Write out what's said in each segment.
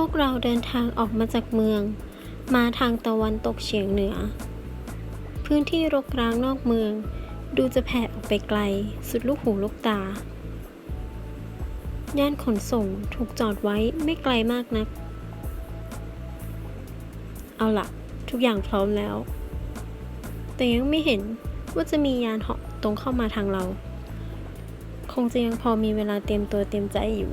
พวกเราเดินทางออกมาจากเมือง มาทางตะวันตกเฉียงเหนือ พื้นที่รกร้างนอกเมือง ดูจะแผ่ออกไปไกล สุดลูกหูลูกตา ย่านขนส่งถูกจอดไว้ไม่ไกลมากนัก เอาล่ะทุกอย่างพร้อมแล้ว แต่ยังไม่เห็นว่าจะมียานเหาะตรงเข้ามาทางเรา คงจะยังพอมีเวลาเตรียมตัวเตรียมใจอยู่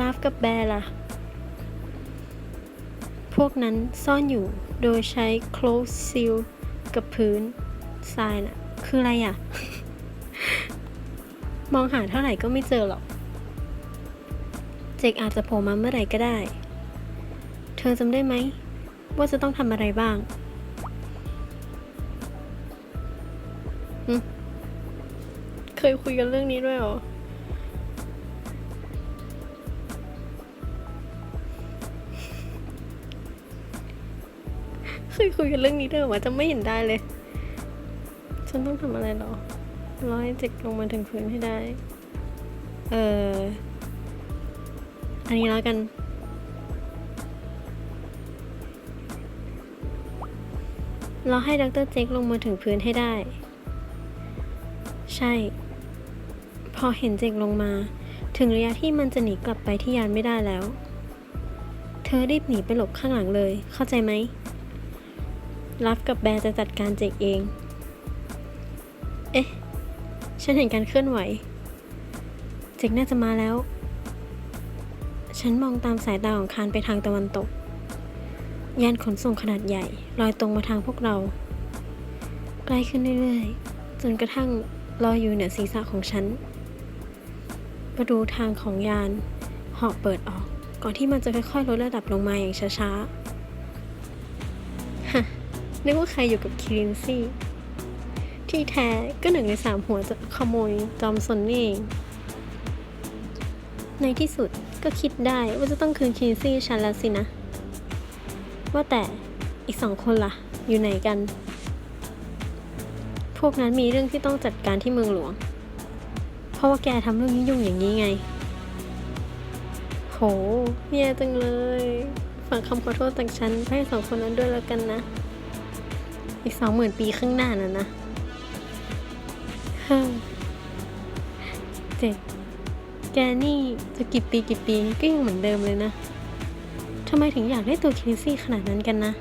ลาฟกับแบร์ล่ะ พวกนั้นซ่อนอยู่โดยใช้ close seal กับพื้นทรายน่ะ คืออะไรอะ มองหาเท่าไหร่ก็ไม่เจอหรอก เจกอาจจะโผล่มาเมื่อไหร่ก็ได้ เธอจำได้ไหม ว่าจะต้องทำอะไรบ้างเคยคุยกันเรื่องนี้ด้วยเหรอ เคยคุยกันเรื่องนี้ด้วยเหรอวะจะไม่เห็นได้เลย ฉันต้องทำอะไรหรอรอให้เจ็กลงมาถึงพื้นให้ได้ เอออันนี้แล้วกัน เราให้ดรเจคลงมาถึงพื้นให้ได้ ใช่ พอเห็นเจคลงมา ถึงระยะที่มันจะหนีกลับไปที่ยานไม่ได้แล้ว เธอรีบหนีไปหลบข้างหลังเลย เข้าใจไหม รับกับแบร์จะจัดการเจกเอง เอ๊ะ ฉันเห็นการเคลื่อนไหว เจกน่าจะมาแล้ว ฉันมองตามสายตาของคานไปทางตะวันตก ยานขนส่งขนาดใหญ่ ลอยตรงมาทางพวกเรา ใกล้ขึ้นเรื่อยๆ จนกระทั่งลอยอยู่เหนือศีรษะของฉัน ประตูทางของยานหอบเปิดออก ก่อนที่มันจะค่อยๆลดระดับลงมาอย่างช้าๆ นึกว่าใครอยู่กับคิรินซี่ที่แท้ก็หนึ่งในสามหัวจะขโมยจอมสนนี่เองในที่สุดก็คิดได้ว่าจะต้องคืนคิรินซี่ฉันแล้วสินะ ว่าแต่อีกสองคนล่ะ อยู่ไหนกัน พวกนั้นมีเรื่องที่ต้องจัดการที่เมืองหลวง เพราะว่าแกทำเรื่องยุ่งอย่างนี้ไง โหแย่จังเลย ฝากคำขอโทษจากฉันให้สองคนนั้นด้วยแล้วกันนะ อีกสองหมื่นปีข้างหน้านะนะเฮ้อเจ็ดแกนี่จะกี่ปีกี่ปีก็ยังเหมือนเดิมเลยนะทำไมถึงอยากได้ตัวเคซี่ขนาดนั้นกันนะ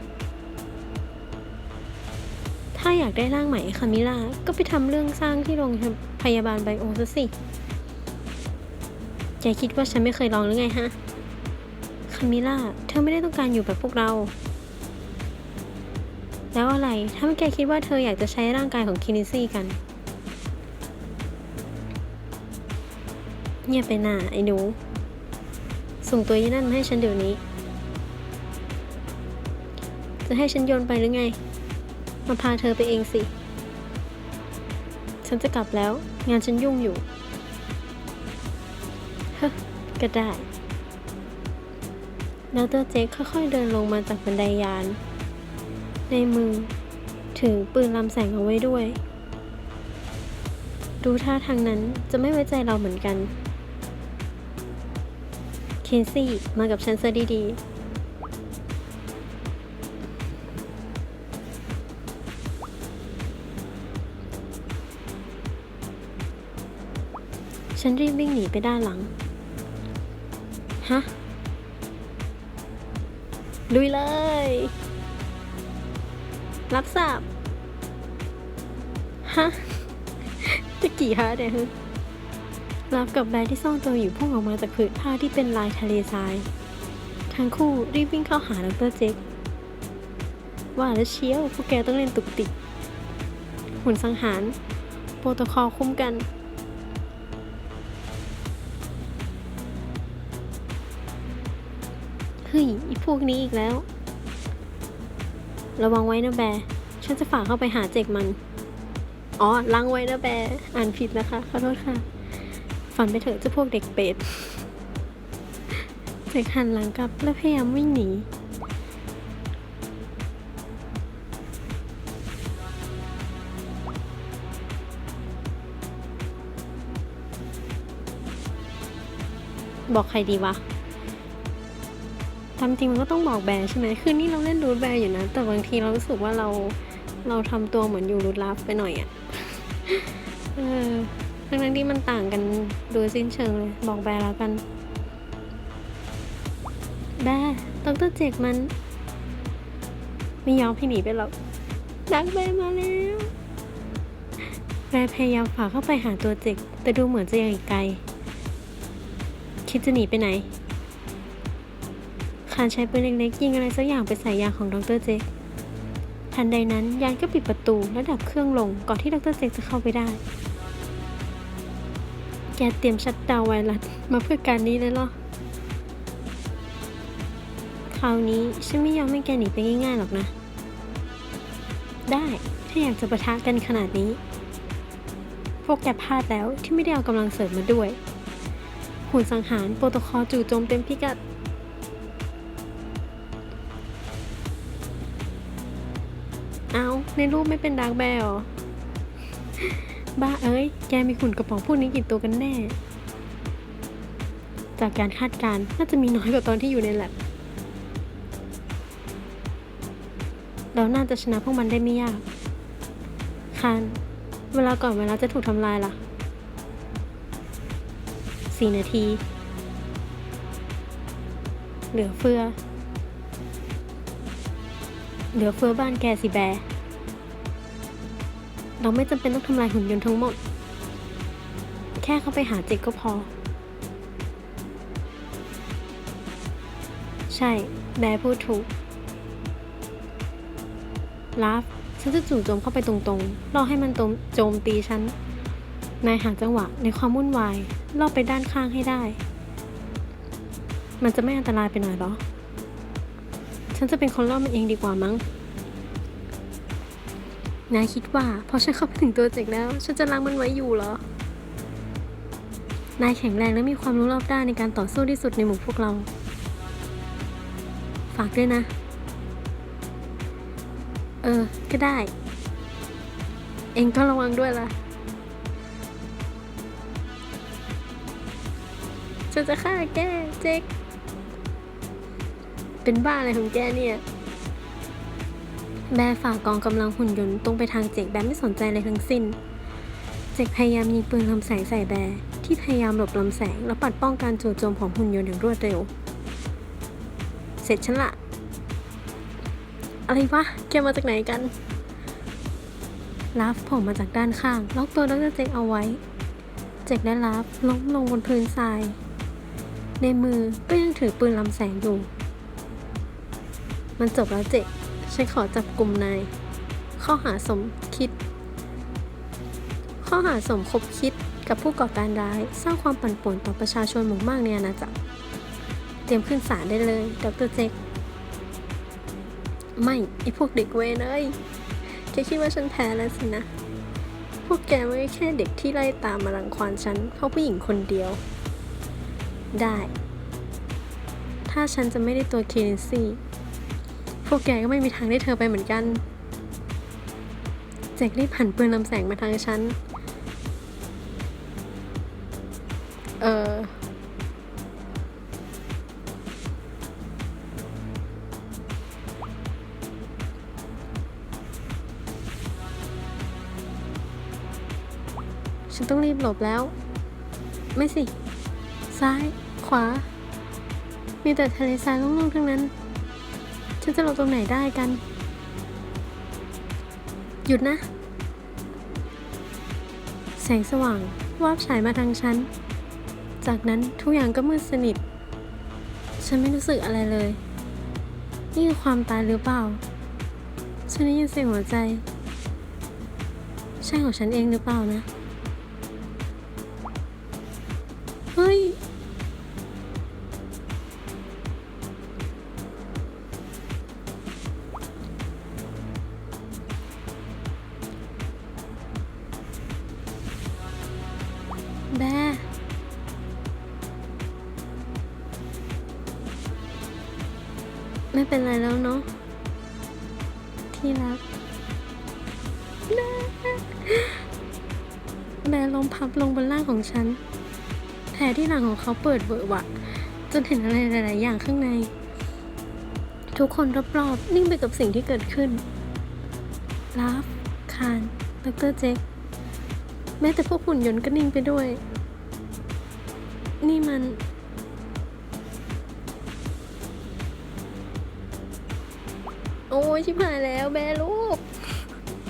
ถ้าอยากได้ร่างใหม่คามิล่า ก็ไปทำเรื่องสร้างที่โรงพยาบาลไบโอซะสิแกคิดว่าฉันไม่เคยลองหรือไงฮะ คามิล่า เธอไม่ได้ต้องการอยู่แบบพวกเรา แล้วอะไรถ้าแกคิดว่าเธออยากจะใช้ร่างกายของคินิซี่กัน เงียบไปหน่าไอ้หนู ส่งตัวยี่นั่นมาให้ฉันเดี๋ยวนี้ จะให้ฉันโยนไปหรือไง มาพาเธอไปเองสิ ฉันจะกลับแล้ว งานฉันยุ่งอยู่ เฮ้ก็ได้ดรเจคค่อยๆเดินลงมาจากบันไดยาน ในมือ ถือปืนลำแสงเอาไว้ด้วย ดูท่าทางนั้นจะไม่ไว้ใจเราเหมือนกัน เคนซี่มากับฉันซะดีๆฉันรีบวิ่งหนีไปด้านหลัง ฮะ ลุยเลย รับทราบ ฮะ จะกี่ฮะเนี่ยฮึรับกับแบร์ที่ซ่อนตัวอยู่พุ่งออกมาจากผืนผ้าที่เป็นลายทะเลทราย ทั้งคู่รีบวิ่งเข้าหาดรเจคว่าแล้วเชียวพวกแกต้องเล่นตุกติก หุ่นสังหาร โปรโตคอลคุ้มกันเฮ้ยอีพวกนี้อีกแล้ว ระวังไว้นะแบฉันจะฝากเข้าไปหาเจกมัน อ๋อล้างไว้นะแบอ่านผิดนะคะ ขอโทษค่ะ ฝันไปเถอะเจ้าพวกเด็กเป็ดเจกหันหลังกลับและพยายามวิ่งหนีบอกใครดีวะ ตามจริงมันก็ต้องบอกแบร์ใช่ไหมคือนี่เราเล่นรูทแบร์อยู่นะ แต่บางทีเรารู้สึกว่าเราเราทำตัวเหมือนอยู่รูทลับไปหน่อยอะเออทั้งนั้นที่มันต่างกันโดยสิ้นเชิงเลย บอกแบร์แล้วกัน แบร์ดรเจกมัน ไม่ยอมให้หนีไปหรอกดักแบร์มาแล้วแบร์พยายามฝ่าเข้าไปหาตัวเจกแต่ดูเหมือนจะยังอีกไกล คิดจะหนีไปไหนานใช้ปืนเล็กๆยิงอะไรสักอย่างไปใส่ยางของดรเจคทันใดนั้นยานก็ปิดประตูและดับเครื่องลงก่อนที่ดรเจคจะเข้าไปได้ แกเตรียมชัดดาวน์ไวรัสมาเพื่อการนี้เลยเหรอ คราวนี้ฉันไม่ยอมให้แกหนีไปง่ายๆหรอกนะ ได้ถ้าอยากจะประทะกันขนาดนี้ พวกแกพลาดแล้วที่ไม่ได้เอากำลังเสริมมาด้วยหุ่นสังหารโปรโตคอลจู่โจมเต็มพิกัด เอาในรูปไม่เป็นดาร์กแบร์หรอบ้าเอ้ย แกมีหุ่นกระป๋องพวกนี้กี่ตัวกันแน่ จากการคาดการณ์น่าจะมีน้อยกว่าตอนที่อยู่ในแลบเราน่าจะชนะพวกมันได้ไม่ยากคานเวลาก่อนเวลาจะถูกทำลายล่ะสี่นาที เหลือเฟือ เหลือเฟือบ้านแกสิแบ เราไม่จำเป็นต้องทำลายหุ่นยนต์ทั้งหมด แค่เข้าไปหาเจกก็พอ ใช่ แบพูดถูกลาฟฉันจะจู่โจมเข้าไปตรงๆ รอให้มันโจมตีฉัน นายหาจังหวะในความวุ่นวาย ล่อบไปด้านข้างให้ได้ มันจะไม่อันตรายไปหน่อยหรอ ฉันจะเป็นคนล่อบมันเองดีกว่ามั้งนายคิดว่าพอฉันเข้าไปถึงตัวเจกแล้ว ฉันจะล้างมันไว้อยู่เหรอ นายแข็งแรงและมีความรู้รอบด้านในการต่อสู้ที่สุดในหมู่พวกเรา ฝากด้วยนะ เออ ก็ได้ เองก็ระวังด้วยล่ะ ฉันจะฆ่าแกเจ๊ก เป็นบ้าอะไรของแกเนี่ย แบฝ่ากองกำลังหุ่นยนต์ตรงไปทางเจกแบบไม่สนใจอะไรทั้งสิ้น เจกพยายามยิงปืนลำแสงใส่แบที่พยายามหลบลำแสงแล้วปัดป้องการจู่โจมของหุ่นยนต์อย่างรวดเร็ว เสร็จฉันละอะไรวะ แกมาจากไหนกันลาฟผมมาจากด้านข้าง ล็อกตัวดรเจกเอาไว้ เจกและลาฟล้มลงบนพื้นทราย ในมือก็ยังถือปืนลำแสงอยู่ มันจบแล้วเจกฉันขอจับกลุ่มนาย ข้อหาสมคิด ข้อหาสมคบคิดกับผู้ก่อการร้าย สร้างความปั่นป่วนต่อประชาชนหมู่มากในอาณาจักร เตรียมขึ้นศาลได้เลย ดรเจคไม่ ไอพวกเด็กเวนเอ้ยแกคิดว่าฉันแพ้แล้วสินะ พวกแกไม่แค่เด็กที่ไล่ตามมารังควานฉัน เพราะผู้หญิงคนเดียว ได้ ถ้าฉันจะไม่ได้ตัวเคเนซี่ พวกแกก็ไม่มีทางได้เธอไปเหมือนกันแจ็ครีบหันปืนลำแสงมาทางฉัน เออ ฉันต้องรีบหลบแล้ว ไม่สิ ซ้าย ขวา มีแต่ทะเลทรายโล่งๆทั้งนั้น ฉันจะลบตรงไหนได้กัน หยุดนะ แสงสว่างวาบฉายมาทางฉัน จากนั้นทุกอย่างก็มืดสนิท ฉันไม่รู้สึกอะไรเลย นี่คือความตายหรือเปล่า ฉันได้ยินเสียงหัวใจ ใช่ของฉันเองหรือเปล่านะ ไม่เป็นไรแล้วเนาะที่รักแบร์แบร์ล้มพับลงบนร่างของฉัน แผลที่หลังของเขาเปิดเวอะวะ จนเห็นอะไรหลาย ๆ อย่างข้างใน ทุกคนรอบ ๆ นิ่งไปกับสิ่งที่เกิดขึ้นลาฟคานดรเจคแม้แต่พวกหุ่นยนต์ก็นิ่งไปด้วย นี่มัน โอ้ยชิบหายแล้วแบลูก